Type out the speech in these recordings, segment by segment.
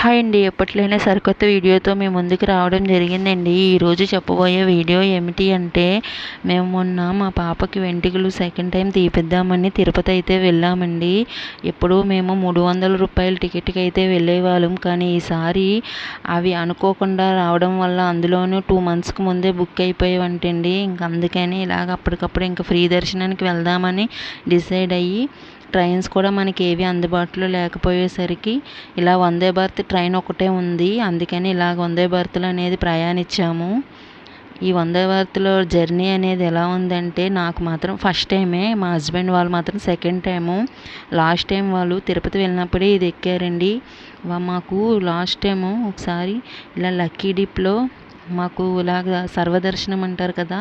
Hi అండి. ఎప్పట్లోనే సరికొత్త వీడియోతో మేము ముందుకు రావడం జరిగిందండి. ఈరోజు చెప్పబోయే వీడియో ఏమిటి అంటే మేము మొన్న మా పాపకి వెంట్రుకలు సెకండ్ టైం తీపిద్దామని తిరుపతి అయితే వెళ్ళామండి. ఎప్పుడూ మేము మూడు వందల రూపాయల టికెట్కి అయితే వెళ్ళేవాళ్ళం. కానీ ఈసారి అవి అనుకోకుండా రావడం వల్ల అందులోనూ టూ మంత్స్కి ముందే బుక్ అయిపోయేవంటండి. ఇంక అందుకని ఇలాగ అప్పటికప్పుడు ఇంకా ఫ్రీ దర్శనానికి వెళ్దామని డిసైడ్ అయ్యి ట్రైన్స్ కూడా మనకి ఏవి అందుబాటులో లేకపోయేసరికి ఇలా వందే భారత్ ట్రైన్ ఒకటే ఉంది. అందుకని ఇలా వందే భారత్లో అనేది ప్రయాణించాము. ఈ వందే భారత్లో జర్నీ అనేది ఎలా ఉందంటే నాకు మాత్రం ఫస్ట్ టైమే మా హస్బెండ్ వాళ్ళు మాత్రం సెకండ్ టైము. లాస్ట్ టైం వాళ్ళు తిరుపతి వెళ్ళినప్పుడే ఇది ఎక్కారండి. మాకు లాస్ట్ టైము ఒకసారి ఇలా లక్కీ డిప్లో మాకు ఇలాగ సర్వదర్శనం అంటారు కదా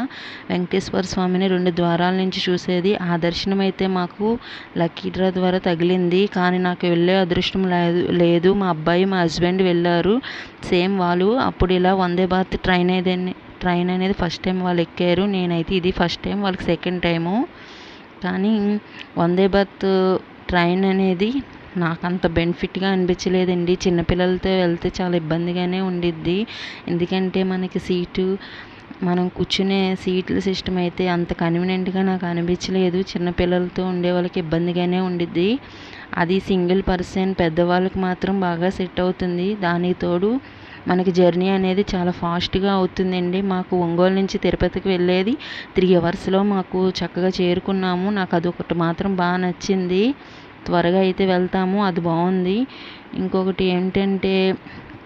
వెంకటేశ్వర స్వామిని రెండు ద్వారాల నుంచి చూసేది. ఆ దర్శనం అయితే మాకు లక్కీ డ్రా ద్వారా తగిలింది. కానీ నాకు వెళ్ళే అదృష్టం లేదు లేదు. మా అబ్బాయి మా హస్బెండ్ వెళ్ళారు. సేమ్ వాళ్ళు అప్పుడు ఇలా వందే భారత్ ట్రైన్ ఏదైనా ట్రైన్ అనేది ఫస్ట్ టైం వాళ్ళు ఎక్కారు. నేనైతే ఇది ఫస్ట్ టైం వాళ్ళకి సెకండ్ టైము. కానీ వందే భారత్ ట్రైన్ అనేది నాకు అంత బెనిఫిట్గా అనిపించలేదండి. చిన్నపిల్లలతో వెళ్తే చాలా ఇబ్బందిగానే ఉండిద్ది. ఎందుకంటే మనకి సీటు మనం కూర్చునే సీట్ల సిస్టమ్ అయితే అంత కన్వీనియంట్గా నాకు అనిపించలేదు. చిన్నపిల్లలతో ఉండే వాళ్ళకి ఇబ్బందిగానే ఉండిద్ది. అది సింగిల్ పర్సన్ పెద్దవాళ్ళకి మాత్రం బాగా సెట్ అవుతుంది. దానికి తోడు మనకి జర్నీ అనేది చాలా ఫాస్ట్గా అవుతుందండి. మాకు ఒంగోలు నుంచి తిరుపతికి వెళ్ళేది త్రీ అవర్స్లో మాకు చక్కగా చేరుకున్నాము. నాకు అదొకటి మాత్రం బాగా నచ్చింది. త్వరగా అయితే వెళ్తాము. అది బాగుంది. ఇంకొకటి ఏంటంటే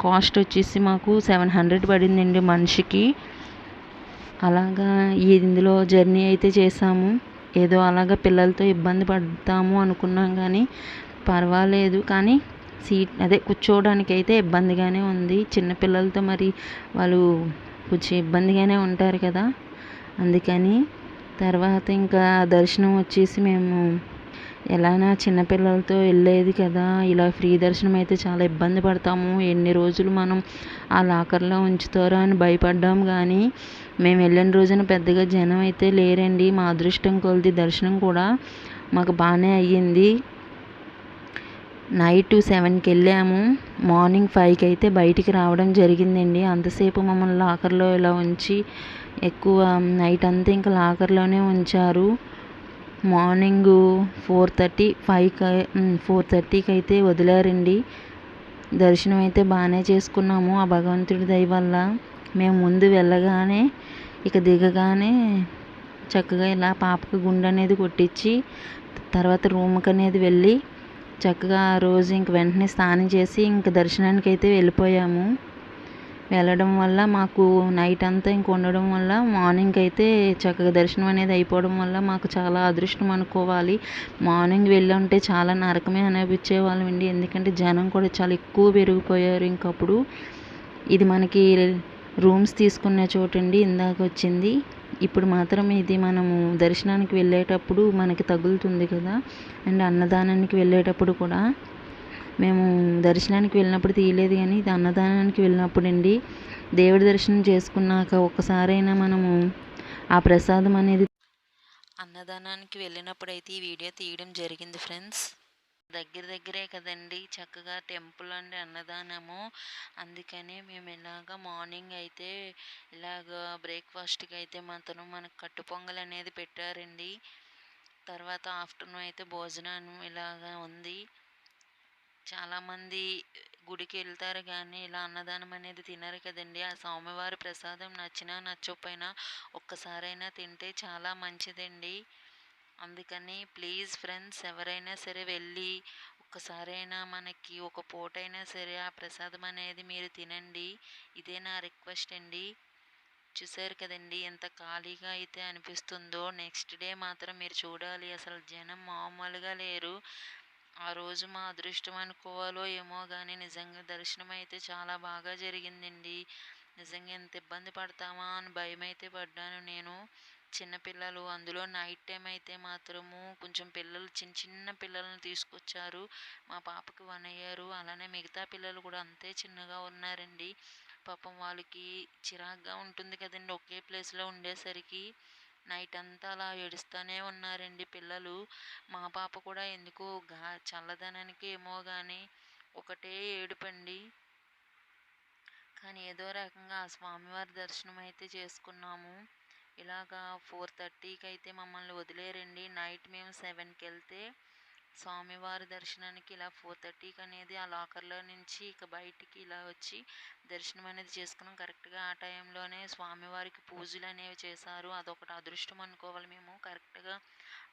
కాస్ట్ వచ్చేసి మాకు సెవెన్ హండ్రెడ్ పడిందండి మనిషికి. అలాగా ఇందులో జర్నీ అయితే చేసాము. ఏదో అలాగా పిల్లలతో ఇబ్బంది పడతాము అనుకున్నాం కానీ పర్వాలేదు. కానీ సీట్ అదే కూర్చోవడానికి అయితే ఇబ్బందిగానే ఉంది. చిన్నపిల్లలతో మరి వాళ్ళు కొంచెం ఇబ్బందిగానే ఉంటారు కదా. అందుకని తర్వాత ఇంకా దర్శనం వచ్చేసి మేము ఎలానా చిన్నపిల్లలతో వెళ్ళేది కదా. ఇలా ఫ్రీ దర్శనం అయితే చాలా ఇబ్బంది పడతాము. ఎన్ని రోజులు మనం ఆ లాకర్లో ఉంచుతారో అని భయపడ్డాం కానీ మేము వెళ్ళిన రోజున పెద్దగా జనం అయితే లేరండి. మా అదృష్టం కొలిది దర్శనం కూడా మాకు బాగానే అయ్యింది. నైట్ సెవెన్కి వెళ్ళాము. మార్నింగ్ ఫైవ్కి అయితే బయటికి రావడం జరిగిందండి. అంతసేపు మమ్మల్ని లాకర్లో ఇలా ఉంచి ఎక్కువ నైట్ అంతా ఇంకా లాకర్లోనే ఉంచారు. మార్నింగ్ ఫోర్ థర్టీ ఫైవ్కి ఫోర్ థర్టీకి అయితే వదిలారండి. దర్శనం అయితే బాగానే చేసుకున్నాము ఆ భగవంతుడి దయ వల్ల. మేము ముందు వెళ్ళగానే ఇక దిగగానే చక్కగా ఇలా పాపకు గుండె అనేది కొట్టించి తర్వాత రూమ్కి అనేది వెళ్ళి చక్కగా ఆ రోజు ఇంక వెంటనే స్నానం చేసి ఇంక దర్శనానికి అయితే వెళ్ళిపోయాము. వెళ్ళడం వల్ల మాకు నైట్ అంతా ఇంక ఉండడం వల్ల మార్నింగ్ అయితే చక్కగా దర్శనం అనేది అయిపోవడం వల్ల మాకు చాలా అదృష్టం అనుకోవాలి. మార్నింగ్ వెళ్ళి ఉంటే చాలా నరకమే అనిపించే వాళ్ళమండి ఎందుకంటే జనం కూడా చాలా ఎక్కువ పెరిగిపోయారు ఇంకప్పుడు. ఇది మనకి రూమ్స్ తీసుకునే చోటండి ఇందాక వచ్చింది. ఇప్పుడు మాత్రం ఇది మనము దర్శనానికి వెళ్ళేటప్పుడు మనకి తగులుతుంది కదా. అండ్ అన్నదానానికి వెళ్ళేటప్పుడు కూడా మేము దర్శనానికి వెళ్ళినప్పుడు తీయలేదు కానీ ఇది అన్నదానానికి వెళ్ళినప్పుడు అండి దేవుడి దర్శనం చేసుకున్నాక ఒక్కసారైనా మనము ఆ ప్రసాదం అనేది అన్నదానానికి వెళ్ళినప్పుడు అయితే ఈ వీడియో తీయడం జరిగింది ఫ్రెండ్స్. దగ్గర దగ్గరే కదండి చక్కగా టెంపుల్ అండి అన్నదానము. అందుకనే మేము ఇలాగ మార్నింగ్ అయితే ఇలాగ బ్రేక్ఫాస్ట్కి అయితే మాత్రం మనకు కట్టు పొంగల్ అనేది పెట్టారండి. తర్వాత ఆఫ్టర్నూన్ అయితే భోజనం ఇలాగ ఉంది. చాలామంది గుడికి వెళ్తారు కానీ ఇలా అన్నదానం అనేది తినరు కదండి. ఆ స్వామివారి ప్రసాదం నచ్చినా నచ్చకపోయినా ఒక్కసారైనా తింటే చాలా మంచిదండి. అందుకని ప్లీజ్ ఫ్రెండ్స్ ఎవరైనా సరే వెళ్ళి ఒక్కసారైనా మనకి ఒక పూటైనా సరే ఆ ప్రసాదం అనేది మీరు తినండి. ఇదే నా రిక్వెస్ట్ అండి. చూసారు కదండి ఎంత ఖాళీగా అయితే అనిపిస్తుందో. నెక్స్ట్ డే మాత్రం మీరు చూడాలి. అసలు జనం మామూలుగా లేరు. ఆ రోజు మా అదృష్టం అనుకోవాలో ఏమో కానీ నిజంగా దర్శనం అయితే చాలా బాగా జరిగిందండి. నిజంగా ఎంత ఇబ్బంది పడతామా అని భయం అయితే పడ్డాను నేను. చిన్నపిల్లలు అందులో నైట్ టైం అయితే మాత్రము కొంచెం పిల్లలు చిన్న చిన్న పిల్లలను తీసుకొచ్చారు. మా పాపకి వన్ అయ్యారు అలానే మిగతా పిల్లలు కూడా అంతే చిన్నగా ఉన్నారండి. పాపం వాళ్ళకి చిరాగ్గా ఉంటుంది కదండి ఒకే ప్లేస్లో ఉండేసరికి. నైట్ అంతా అలా ఏడుస్తూనే ఉన్నారండి పిల్లలు. మా పాప కూడా ఎందుకో గా చల్లదనానికి ఏమో కానీ ఒకటే ఏడుపండి. కానీ ఏదో రకంగా ఆ స్వామివారి దర్శనం అయితే చేసుకున్నాము. ఇలాగా ఫోర్ థర్టీకి అయితే మమ్మల్ని వదిలేరండి. నైట్ మేము సెవెన్కి వెళ్తే స్వామివారి దర్శనానికి ఇలా ఫోర్ థర్టీకి అనేది ఆ లాకర్లో నుంచి ఇక బయటికి ఇలా వచ్చి దర్శనం అనేది చేసుకున్నాం. కరెక్ట్గా ఆ టైంలోనే స్వామివారికి పూజలు అనేవి చేశారు. అదొకటి అదృష్టం అనుకోవాలి మేము. కరెక్ట్గా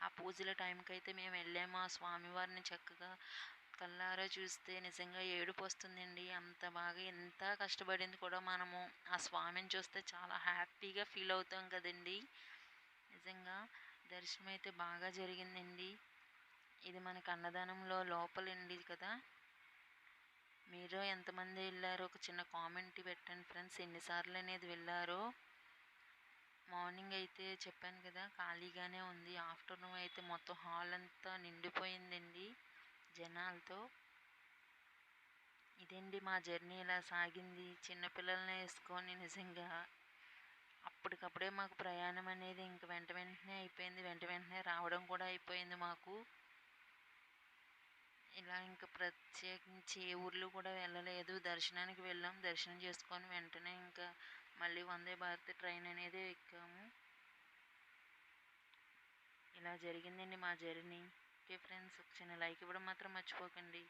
ఆ పూజల టైంకి అయితే మేము వెళ్ళాము. ఆ స్వామివారిని చక్కగా కల్లారా చూస్తే నిజంగా ఏడుపు వస్తుందండి. అంత బాగా ఎంత కష్టపడింది కూడా మనము. ఆ స్వామిని చూస్తే చాలా హ్యాపీగా ఫీల్ అవుతాం కదండి. నిజంగా దర్శనం అయితే బాగా జరిగిందండి. ఇది మనకి అన్నదానంలో లోపలండి కదా. మీరు ఎంతమంది వెళ్ళారో ఒక చిన్న కామెంట్ పెట్టండి ఫ్రెండ్స్ ఎన్నిసార్లు అనేది వెళ్ళారో. మార్నింగ్ అయితే చెప్పాను కదా ఖాళీగానే ఉంది. ఆఫ్టర్నూన్ అయితే మొత్తం హాల్ అంతా నిండిపోయిందండి జనాలతో. ఇదండి మా జర్నీ ఇలా సాగింది. చిన్నపిల్లల్ని వేసుకొని నిజంగా అప్పటికప్పుడే మాకు ప్రయాణం అనేది ఇంక వెంట వెంటనే అయిపోయింది. వెంట వెంటనే రావడం కూడా అయిపోయింది మాకు. ఇలా ఇంకా ప్రత్యేకించి ఏ ఊర్లు కూడా వెళ్ళలేదు. దర్శనానికి వెళ్ళాం. దర్శనం చేసుకొని వెంటనే ఇంకా మళ్ళీ వందే భారత్ ట్రైన్ అనేది ఎక్కాము. ఇలా జరిగిందండి మా జర్నీ. ఓకే ఫ్రెండ్స్ ఒక చిన్న లైక్ ఇవ్వడం మాత్రం మర్చిపోకండి.